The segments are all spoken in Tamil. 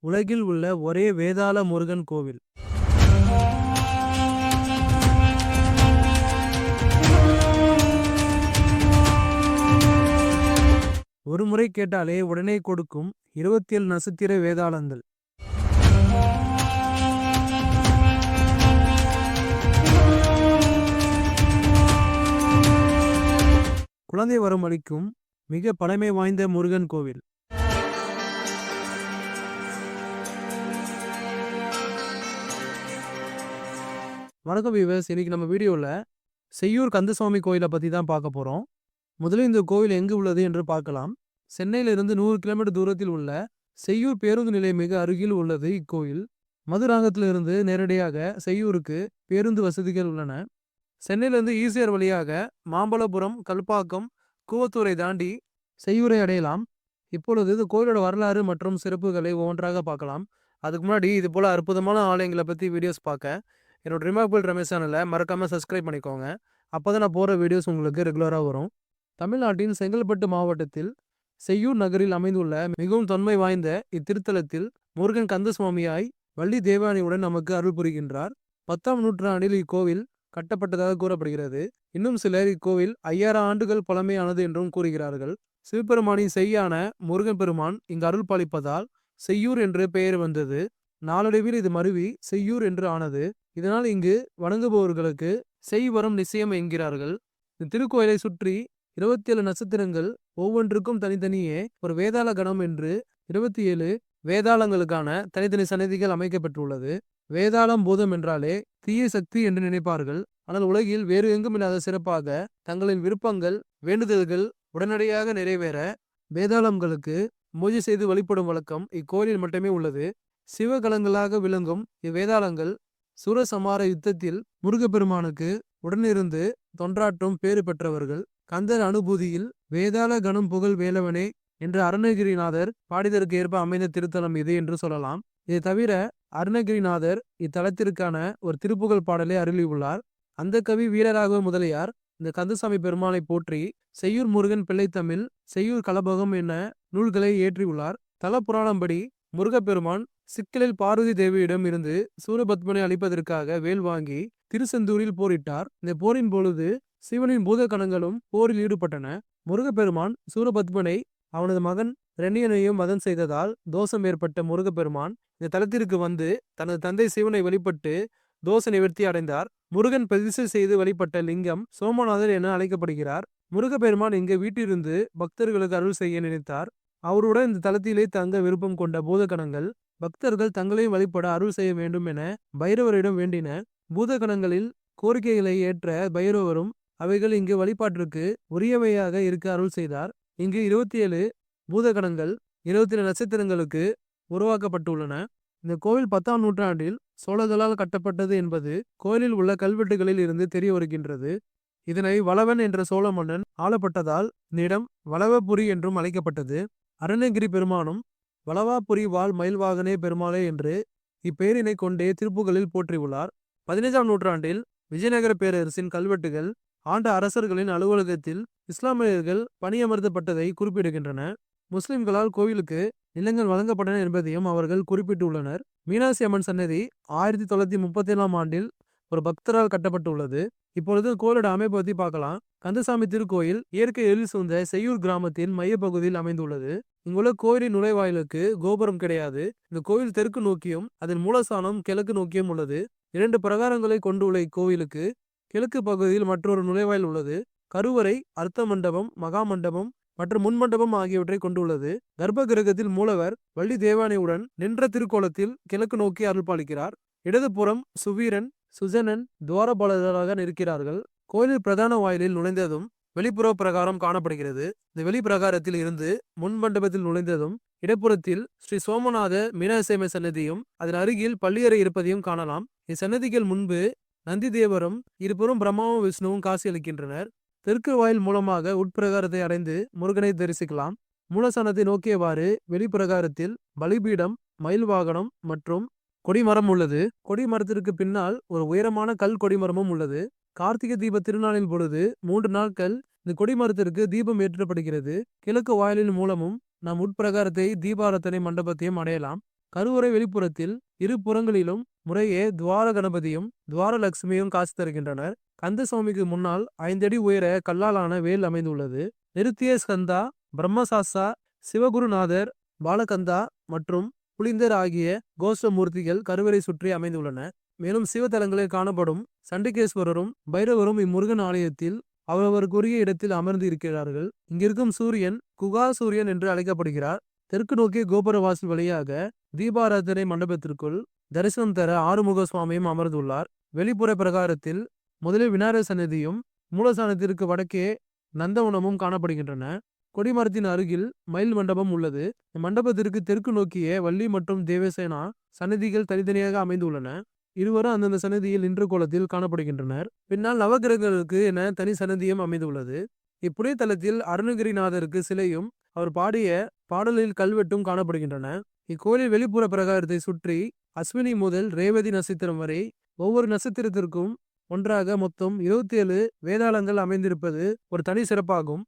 உலகில் உள்ள ஒரே வேதாள முருகன் கோவில். ஒரு முறை கேட்டாலே உடனே கொடுக்கும் இருபத்தேழு நட்சத்திர வேதாளங்கள். குழந்தை வரம் அளிக்கும் மிக பழமை வாய்ந்த முருகன் கோவில். வணக்கம் வீவர்ஸ் இன்னைக்கு நம்ம வீடியோவில் செய்யூர் கந்தசுவாமி கோயிலை பற்றி தான் பார்க்க போகிறோம் முதலில் இந்த கோவில் எங்கு உள்ளது என்று பார்க்கலாம். சென்னையிலிருந்து நூறு கிலோமீட்டர் தூரத்தில் உள்ள செய்யூர் பேருந்து நிலையம் மிக அருகில் உள்ளது இக்கோயில். மதுராங்கத்திலிருந்து நேரடியாக செய்யூருக்கு பேருந்து வசதிகள் உள்ளன. சென்னையிலிருந்து ஈசியர் வழியாக மாம்பலபுரம் கல்பாக்கம் கூவத்தூரை தாண்டி செய்யூரை அடையலாம். இப்பொழுது இந்த கோயிலோட வரலாறு மற்றும் சிறப்புகளை ஒவ்வொன்றாக பார்க்கலாம். அதுக்கு முன்னாடி இது போல் அற்புதமான ஆலயங்களை பற்றி வீடியோஸ் பார்க்க. என்னோட ரிமார்பிள் ரமேஷ் சேனலை மறக்காமல் சப்ஸ்கிரைப் பண்ணிக்கோங்க. அப்போ தான் நான் போகிற வீடியோஸ் உங்களுக்கு ரெகுலராக வரும். தமிழ்நாட்டின் செங்கல்பட்டு மாவட்டத்தில் செய்யூர் நகரில் அமைந்துள்ள மிகவும் தொன்மை வாய்ந்த இத்திருத்தலத்தில் முருகன் கந்தசுவாமியாய் வள்ளி தேவானியுடன் நமக்கு அருள் புரிகின்றார். பத்தாம் நூற்றாண்டில் இக்கோவில் கட்டப்பட்டதாக கூறப்படுகிறது. இன்னும் சிலர் இக்கோவில் ஐயாயிரம் ஆண்டுகள் பழமையானது என்றும் கூறுகிறார்கள். சிவபெருமானின் செய்யான முருகன் பெருமான் இங்கு அருள் பாலிப்பதால் செய்யூர் என்று பெயர் வந்தது. நாளடைவில் இது மருவி செய்யூர் என்று ஆனது. இதனால் இங்கு வணங்குபவர்களுக்கு செய்வரம் நிச்சயம் என்கிறார்கள். இந்த திருக்கோயிலை சுற்றி இருபத்தி ஏழு நட்சத்திரங்கள் ஒவ்வொன்றுக்கும் தனித்தனியே ஒரு வேதாள கணம் என்று இருபத்தி ஏழு வேதாளங்களுக்கான தனித்தனி சன்னதிகள் அமைக்கப்பட்டுள்ளது. வேதாளம் பூதம் என்றாலே தீய சக்தி என்று நினைப்பார்கள். ஆனால் உலகில் வேறு எங்கும் இல்லாத சிறப்பாக தங்களின் விருப்பங்கள் வேண்டுதல்கள் உடனடியாக நிறைவேற வேதாளங்களுக்கு பூஜை செய்து வழிபடும் வழக்கம் இக்கோயிலில் மட்டுமே உள்ளது. சிவகலங்களாக விளங்கும் இவ்வேதாளங்கள் சூரசமார யுத்தத்தில் முருகப்பெருமானுக்கு உடனிருந்து தொன்றாற்றும் பேறு பெற்றவர்கள். கந்தர் அனுபூதியில் வேதாள கணம் புகழ் வேலவனே என்று அருணகிரிநாதர் பாடிதற்கு ஏற்ப அமைந்த திருத்தலம் இது என்று சொல்லலாம். இதை தவிர அருணகிரிநாதர் இத்தலத்திற்கான ஒரு திருப்புகழ் பாடலை அருளியுள்ளார். அந்த கவி வீரராகவ முதலியார் இந்த கந்தசாமி பெருமானை போற்றி செய்யூர் முருகன் பிள்ளைத்தமிழ் செய்யூர் கலபகம் என நூல்களை இயற்றியுள்ளார். தல புராணம்படி முருகப்பெருமான் சிக்கலில் பார்வதி தேவியிடம் இருந்து சூரபத்மனை அழிப்பதற்காக வேல் வாங்கி திருச்செந்தூரில் போரிட்டார். இந்த போரின் பொழுது சிவனின் பூத கணங்களும் போரில் ஈடுபட்டன. முருகப்பெருமான் சூரபத்மனை அவனது மகன் ரெண்ணியனையும் மதம் செய்ததால் தோஷம் ஏற்பட்ட முருகப்பெருமான் இந்த தலத்திற்கு வந்து தனது தந்தை சிவனை வழிபட்டு தோஷ நிவர்த்தி அடைந்தார். முருகன் பிரதிஷ்டை செய்து வழிபட்ட லிங்கம் சோமநாதர் என அழைக்கப்படுகிறார். முருகப்பெருமான் இங்கு வீட்டிலிருந்து பக்தர்களுக்கு அருள் செய்ய நினைத்தார். அவருடன் இந்த தளத்திலே தங்க விருப்பம் கொண்ட பூதகணங்கள் பக்தர்கள் தங்களையும் வழிபட அருள் செய்ய வேண்டும் என பைரவரிடம் வேண்டின பூதகணங்களில் கோரிக்கைகளை ஏற்ற பைரவரும் அவைகள் இங்கு வழிபாட்டிற்கு உரியவையாக இருக்க அருள் செய்தார். இங்கு இருபத்தி ஏழு பூதகணங்கள் இருபத்தி ஏழு நட்சத்திரங்களுக்கு உருவாக்கப்பட்டுள்ளன. இந்த கோவில் பத்தாம் நூற்றாண்டில் சோழர்களால் கட்டப்பட்டது என்பது கோயிலில் உள்ள கல்வெட்டுகளில் இருந்து தெரிய வருகின்றது. இதனை வளவன் என்ற சோழ மன்னன் ஆளப்பட்டதால் இந்த இடம் வளவபுரி என்றும் அழைக்கப்பட்டது. அருணகிரி பெருமானும் வளவாபுரி வாழ் மயில்வாகனே பெருமாளே என்று இப்பெயரினை கொண்டே திருப்புகளில் போற்றியுள்ளார். பதினைஞ்சாம் நூற்றாண்டில் விஜயநகர பேரரசின் கல்வெட்டுகள் ஆண்ட அரசர்களின் அலுவலகத்தில் இஸ்லாமியர்கள் பணியமர்த்தப்பட்டதை குறிப்பிடுகின்றன. முஸ்லிம்களால் கோவிலுக்கு நிலங்கள் வழங்கப்பட்டன என்பதையும் அவர்கள் குறிப்பிட்டுள்ளனர். மீனாட்சி அம்மன் சன்னதி ஆயிரத்தி தொள்ளாயிரத்தி முப்பத்தி ஏழாம் ஆண்டில் ஒரு பக்தரால் கட்டப்பட்டுள்ளது. இப்பொழுது கோயிலோட அமைப்பை பற்றி பார்க்கலாம். கந்தசாமி திருக்கோயில் இயற்கை எழில் சூழ்ந்த செய்யூர் கிராமத்தின் மையப்பகுதியில் அமைந்துள்ளது. இங்குள்ள கோயிலின் நுழைவாயிலுக்கு கோபுரம் கிடையாது. இந்த கோயில் தெற்கு நோக்கியும் அதன் மூலஸ்தானம் கிழக்கு நோக்கியும் உள்ளது. இரண்டு பிரகாரங்களை கொண்டுள்ள இக்கோவிலுக்கு கிழக்கு பகுதியில் மற்றொரு நுழைவாயில் உள்ளது. கருவறை அர்த்த மண்டபம் மகா மண்டபம் மற்றும் முன்மண்டபம் ஆகியவற்றை கொண்டுள்ளது கர்ப்ப கிரகத்தில் மூலவர் வள்ளி தேவானையுடன் நின்ற திருக்கோலத்தில் கிழக்கு நோக்கி அருள்பாலிக்கிறார். இடதுபுறம் சுவீரன் சுஜனன் துவாரபாலகராக நிற்கிறார்கள். கோயிலில் பிரதான வாயிலில் நுழைந்ததும் வெளிப்புற பிரகாரம் காணப்படுகிறது. இந்த வெளிப்பிரகாரத்தில் இருந்து முன்மண்டபத்தில் நுழைந்ததும் இடப்புறத்தில் ஸ்ரீ சோமநாத மீனாசேம சன்னதியும் அதன் அருகில் பள்ளியறை இருப்பதையும் காணலாம். இச்சன்னதிகள் முன்பு நந்தி தேவரும் இருபுறம் பிரம்மாவும் விஷ்ணுவும் காசி அளிக்கின்றனர். தெற்கு வாயில் மூலமாக உட்பிரகாரத்தை அடைந்து முருகனை தரிசிக்கலாம். மூலசனத்தை நோக்கியவாறு வெளிப்பிரகாரத்தில் பலிபீடம் மயில் வாகனம் மற்றும் கொடிமரம் உள்ளது. கொடிமரத்திற்கு பின்னால் ஒரு உயரமான கல் கொடிமரமும் உள்ளது. கார்த்திகை தீப திருநாளின் பொழுது மூன்று நாட்கள் இந்த கொடிமரத்திற்கு தீபம் ஏற்றப்படுகிறது. கிழக்கு வாயிலின் மூலமும் நம் உட்பிரகாரத்தை தீபாரத்தனை மண்டபத்தையும் அடையலாம். கருவறை வெளிப்புறத்தில் இரு புறங்களிலும் முறையே துவார கணபதியும் துவார லட்சுமியும் காசு தருகின்றனர். கந்தசுவாமிக்கு முன்னால் ஐந்தடி உயர கல்லாலான வேல் அமைந்துள்ளது. நிருத்திய ஸ்கந்தா பிரம்மசாஸ்தா சிவகுருநாதர் பாலகந்தா மற்றும் புலிந்தர் ஆகிய கோஷ்டமூர்த்திகள் கருவறை சுற்றி அமைந்துள்ளன. மேலும் சிவத்தலங்களில் காணப்படும் சண்டிகேஸ்வரரும் பைரவரும் இம்முருகன் ஆலயத்தில் அவரவருக்குரிய இடத்தில் அமர்ந்து இருக்கிறார்கள். இங்கிருக்கும் சூரியன் குகா சூரியன் என்று அழைக்கப்படுகிறார். தெற்கு நோக்கிய கோபுர வாசல் வழியாக தீபாராதனை மண்டபத்திற்குள் தரிசனம் தர ஆறுமுக சுவாமியும் அமர்ந்துள்ளார். வெளிப்புற பிரகாரத்தில் முதலில் விநாயகர் சன்னதியும் மூலஸ்தானத்திற்கு வடக்கே நந்தவனமும் காணப்படுகின்றன. கொடிமரத்தின் அருகில் மயில் மண்டபம் உள்ளது. மண்டபத்திற்கு தெற்கு நோக்கிய வள்ளி மற்றும் தேவசேனா சன்னதிகள் தனித்தனியாக அமைந்துள்ளன. இருவரும் அந்தந்த சன்னதியில் இன்று கோலத்தில் காணப்படுகின்றனர். பின்னால் நவகிரகங்களுக்கு என தனி சன்னதியும் அமைந்துள்ளது. இப்புனித தலத்தில் அருணகிரிநாதருக்கு சிலையும் அவர் பாடிய பாடலில் கல்வெட்டும் காணப்படுகின்றன. இக்கோயிலின் வெளிப்புற பிரகாரத்தை சுற்றி அஸ்வினி முதல் ரேவதி நட்சத்திரம் வரை ஒவ்வொரு நட்சத்திரத்திற்கும் ஒன்றாக மொத்தம் இருபத்தி ஏழு வேதாளங்கள் அமைந்திருப்பது ஒரு தனி சிறப்பாகும்.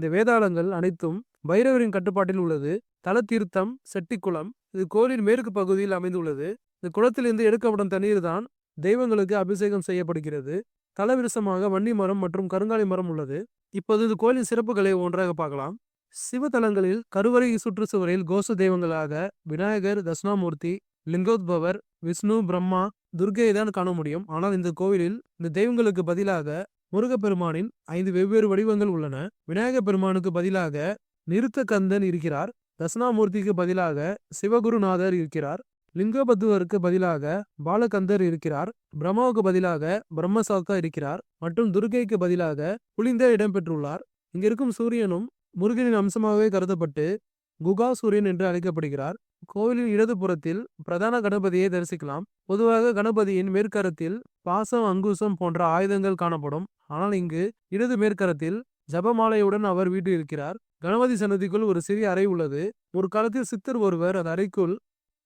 இந்த வேதாளங்கள் அனைத்தும் பைரவரின் கட்டுப்பாட்டில் உள்ளது. தல தீர்த்தம் செட்டிக்குளம் இது கோயிலின் மேற்கு பகுதியில் அமைந்துள்ளது. இந்த குளத்திலிருந்து எடுக்கப்படும் தண்ணீர் தான் தெய்வங்களுக்கு அபிஷேகம் செய்யப்படுகிறது. தலவிரசமாக வன்னி மரம் மற்றும் கருங்காலி மரம் உள்ளது. இப்போது இது கோயிலின் சிறப்புகளை ஒன்றாக பார்க்கலாம். சிவத்தலங்களில் கருவறை சுற்றுச்சுவரில் கோஷ தெய்வங்களாக விநாயகர் தட்சிணாமூர்த்தி லிங்கோத்பவர் விஷ்ணு பிரம்மா துர்கையை தான் காண முடியும். ஆனால் இந்த கோவிலில் இந்த தெய்வங்களுக்கு பதிலாக முருகப்பெருமானின் ஐந்து வெவ்வேறு வடிவங்கள் உள்ளன. விநாயகப் பெருமானுக்கு பதிலாக நிருத்தகந்தன் இருக்கிறார். தசனாமூர்த்திக்கு பதிலாக சிவகுருநாதர் இருக்கிறார். லிங்கபத்துவருக்கு பதிலாக பாலகந்தர் இருக்கிறார். பிரம்மாவுக்கு பதிலாக பிரம்மசாக்கா இருக்கிறார். மற்றும் துர்கைக்கு பதிலாக புலிந்த இடம்பெற்றுள்ளார் இங்க இருக்கும் சூரியனும் முருகனின் அம்சமாகவே கருதப்பட்டு குகா சூரியன் என்று அழைக்கப்படுகிறார். கோவிலின் இடதுபுறத்தில் பிரதான கணபதியை தரிசிக்கலாம். பொதுவாக கணபதியின் மேற்கரத்தில் பாசம் அங்குசம் போன்ற ஆயுதங்கள் காணப்படும். ஆனால் இங்கு இடது மேற்கரத்தில் ஜபமாலையுடன் அவர் வீட்டில் இருக்கிறார். கணபதி சன்னதிக்குள் ஒரு சிறிய அறை உள்ளது. ஒரு காலத்தில் சித்தர் ஒருவர் அந்த அறைக்குள்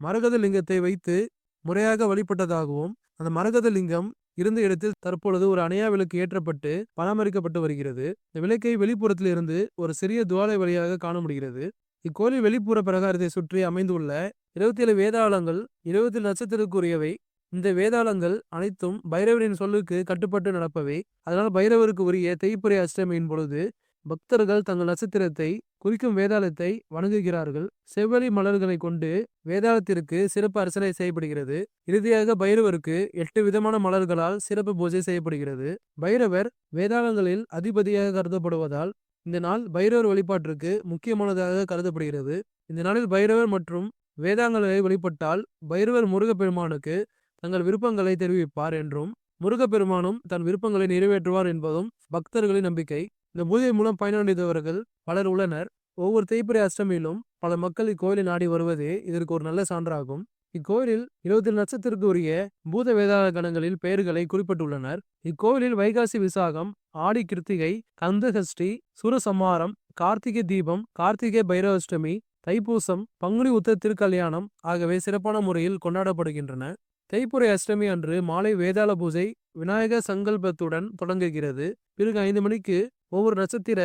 மரகத லிங்கத்தை வைத்து முறையாக வழிபட்டதாகவும் அந்த மரகத லிங்கம் இருந்த இடத்தில் தற்பொழுது ஒரு அணையா விளக்கு ஏற்றப்பட்டு பராமரிக்கப்பட்டு வருகிறது. இந்த விளக்கை வெளிப்புறத்தில் இருந்து ஒரு சிறிய துவாலை வழியாக காண முடிகிறது. இக்கோயில் வெளிப்புற பிரகாரத்தை சுற்றி அமைந்துள்ள இருபத்தி ஏழு வேதாளங்கள் இருபத்தி நட்சத்திரக்குரியவை இந்த வேதாளங்கள் அனைத்தும் பைரவரின் சொல்லுக்கு கட்டுப்பட்டு நடப்பவை. அதனால் பைரவருக்கு உரிய தேய்ப்புரை அஷ்டமியின் பொழுது பக்தர்கள் தங்கள் நட்சத்திரத்தை குறிக்கும் வேதாளத்தை வணங்குகிறார்கள். செவ்வழி மலர்களை கொண்டு வேதாளத்திற்கு சிறப்பு அர்ச்சனை செய்யப்படுகிறது. இறுதியாக பைரவருக்கு எட்டு விதமான மலர்களால் சிறப்பு பூஜை செய்யப்படுகிறது. பைரவர் வேதாளங்களில் அதிபதியாக கருதப்படுவதால் இந்த நாள் பைரவர் வழிபாட்டிற்கு முக்கியமானதாக கருதப்படுகிறது. இந்த நாளில் பைரவர் மற்றும் வேதாங்களை வழிபட்டால் பைரவர் முருகப்பெருமானுக்கு தங்கள் விருப்பங்களை தெரிவிப்பார் என்றும் முருகப்பெருமானும் தன் விருப்பங்களை நிறைவேற்றுவார் என்பதும் பக்தர்களின் நம்பிக்கை. இந்த பூஜை மூலம் பயனடைந்தவர்கள் பலர் உள்ளனர். ஒவ்வொரு தேய்பிறை அஷ்டமியிலும் பல மக்கள் இக்கோயிலை நாடி வருவதே இதற்கு ஒரு நல்ல சான்றாகும். இக்கோயிலில் இருபத்தி நட்சத்திற்கு உரிய பூத வேதாள கணங்களில் பெயர்களை குறிப்பிட்டுள்ளனர். இக்கோயிலில் வைகாசி விசாகம் ஆடி கிருத்திகை கந்தகஷ்டி சுரசம்ஹாரம் கார்த்திகை தீபம் கார்த்திகை பைரவஷ்டமி தைப்பூசம் பங்குனி உத்த திருக்கல்யாணம் ஆகவே சிறப்பான முறையில் கொண்டாடப்படுகின்றன. தைப்புரை அஷ்டமி அன்று மாலை வேதாள பூஜை விநாயக சங்கல்பத்துடன் தொடங்குகிறது. பிறகு ஐந்து மணிக்கு ஒவ்வொரு நட்சத்திர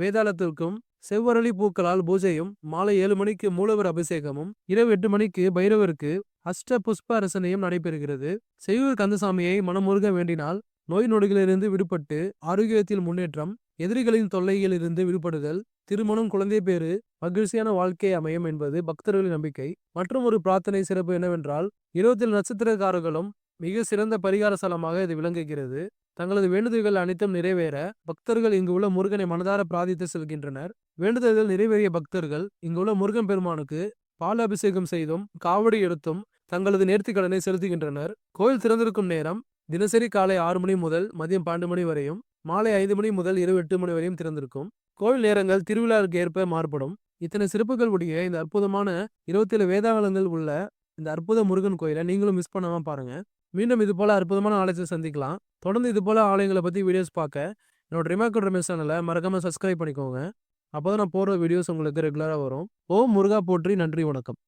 வேதாளத்திற்கும் செவ்வரளி பூக்களால் பூஜையும் மாலை ஏழு மணிக்கு மூலவர் அபிஷேகமும் இரவு எட்டு மணிக்கு பைரவருக்கு அஷ்ட புஷ்ப அரசனையும் நடைபெறுகிறது. செய்யூர் கந்தசாமியை மனமுருக வேண்டினால் நோய் நொடிகளிலிருந்து விடுபட்டு ஆரோக்கியத்தில் முன்னேற்றம் எதிரிகளின் தொல்லையிலிருந்து விடுபடுதல் திருமணம் குழந்தை பேறு மகிழ்ச்சியான வாழ்க்கை அமையும் என்பது பக்தர்களின் நம்பிக்கை. மற்றும் ஒரு பிரார்த்தனை சிறப்பு என்னவென்றால் இருபத்தில் நட்சத்திரக்காரர்களும் மிக சிறந்த பரிகார ஸ்தலமாக இது விளங்குகிறது. தங்களது வேண்டுதல்கள் அனைத்தும் நிறைவேற பக்தர்கள் இங்கு உள்ள முருகனை மனதார பிரார்த்தித்து செல்கின்றனர். வேண்டுதல்கள் நிறைவேறிய பக்தர்கள் இங்குள்ள முருகன் பெருமானுக்கு பால் அபிஷேகம் செய்தும் காவடி எடுத்தும் தங்களது நேர்த்திக்கடனை செலுத்துகின்றனர். கோயில் திறந்திருக்கும் நேரம் தினசரி காலை ஆறு மணி முதல் மதியம் பன்னெண்டு மணி வரையும் மாலை ஐந்து மணி முதல் இரவு எட்டு மணி வரையும் திறந்திருக்கும். கோயில் நேரங்கள் திருவிழாவுக்கு ஏற்ப மாறுபடும். இத்தனை சிறப்புகள் உடைய இந்த அற்புதமான இருபத்தேழு வேதாகலங்கள் உள்ள இந்த அற்புத முருகன் கோயிலை நீங்களும் மிஸ் பண்ணாம பாருங்க. மீண்டும் இது போல அற்புதமான ஆலயத்தை சந்திக்கலாம். தொடர்ந்து இது போல ஆலயங்களை பத்தி வீடியோஸ் பார்க்க என்னோட ரிமாக்கட் ரமேஷ் சேனலை மறக்காம சப்ஸ்கிரைப் பண்ணிக்கோங்க. அப்போதான் நான் போடுற வீடியோஸ் உங்களுக்கு ரெகுலராக வரும். ஓம் முருகா போற்றி நன்றி வணக்கம்.